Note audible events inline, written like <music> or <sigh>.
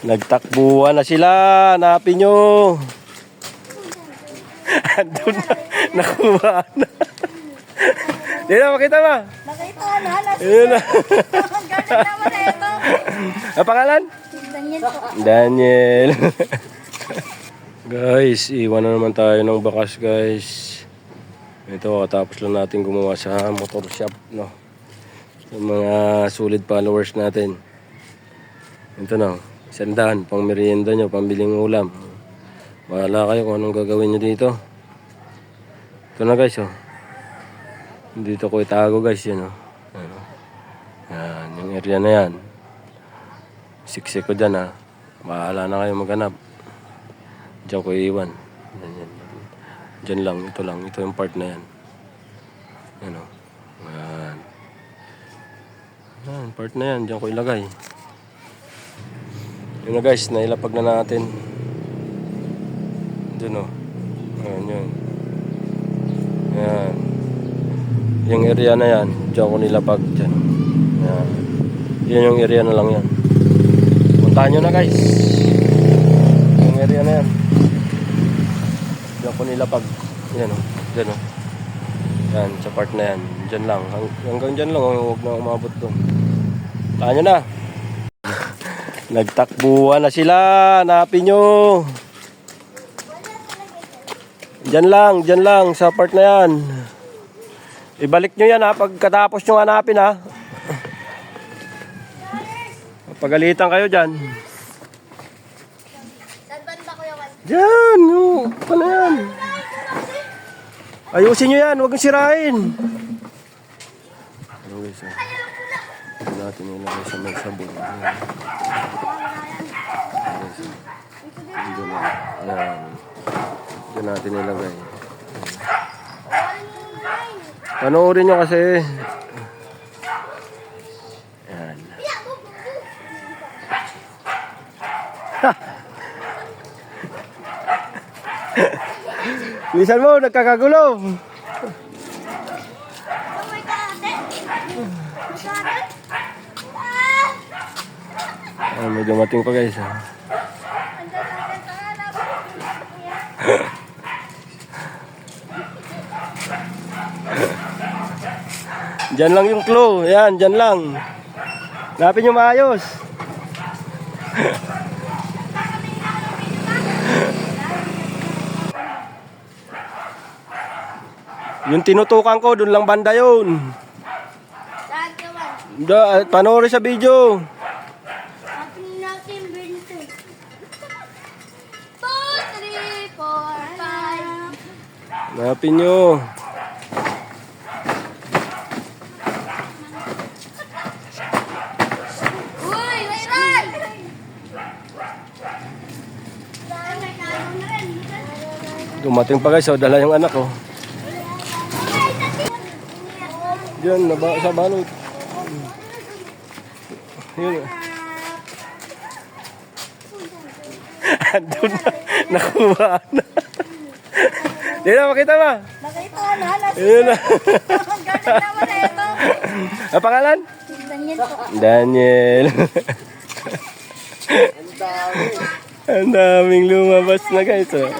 Nagtakbuhan na sila. Hanapin nyo. <laughs> Andun na. Nakuha na. <laughs> Di na, makita ba? Nakita na, <laughs> Ayun na. galing naman na ito. Ang pangalan? Daniel po. Daniel. guys, iwan na naman tayo ng bakas guys. Ito, tapos lang natin gumawa sa motor shop, no? Yung mga solid followers natin. Ito na, sandaan, pang merienda nyo, pambiling ulam. Bahala kayo kung anong gagawin nyo dito. Ito na guys, oh. Dito ko itago guys, yan, oh. Yan, oh. Yung area na yan. Siksik ko dyan ha. Bahala na kayo maghanap. Diyan ko iiwan. Yan, yan. Diyan lang, ito lang. Ito yung part na yan. Yan o. Yan. Yan, part na yan. Diyan ko ilagay. Yun na guys, nailapag na natin. Diyan o. Yan, yun. Yan. Yung area na yan, diyan ko nilapag dyan. Yan. Yan yung area na lang yan. Puntahan nyo na guys. Yung area na yan. Diyan ko nilapag. Yan o. Diyan o. Yan, sa part na yan. Diyan lang. Hang- hanggang diyan lang. oh. Huwag na umabot doon. Nyo na. Nagtakbuhan na sila. Hanapin nyo. Diyan lang. Diyan lang. Sa part na yan. Ibalik nyo yan ha. Pagkatapos nyo hanapin ha. Pagalitan kayo dyan. Diyan, oh, paano yan? Ayusin nyo yan, huwag nyo sirain. Ano guys, ah. Ito natin ilagay sa may sabon. Ayan. Dito na. Ayan. Dito natin ilagay. Ayan. Panoorin nyo kasi. Ayan. <laughs> Bilisan mo, nagkakagulo. Oh my God, Masyado. Ah! May dumating pa guys. ah. <laughs> Diyan lang yung clue. Yan, diyan lang. Napin yung maayos. <laughs> yung tinutukan ko, dun lang banda yun. Da, panoorin sa video. Atin natin 20. 2, 3, 4, 5. Napin nyo. Uy, rin. Dumating pa guys, oh, dala yung anak ko. Diyan, naba, sa balot. Yun. Andun na. Nakuha na. Di na, makita ba? Nakita na, <laughs> Ayun na. galing naman na ito. Ang pangalan? Daniel po. Daniel. Ang daming lumabas na guys. Oh.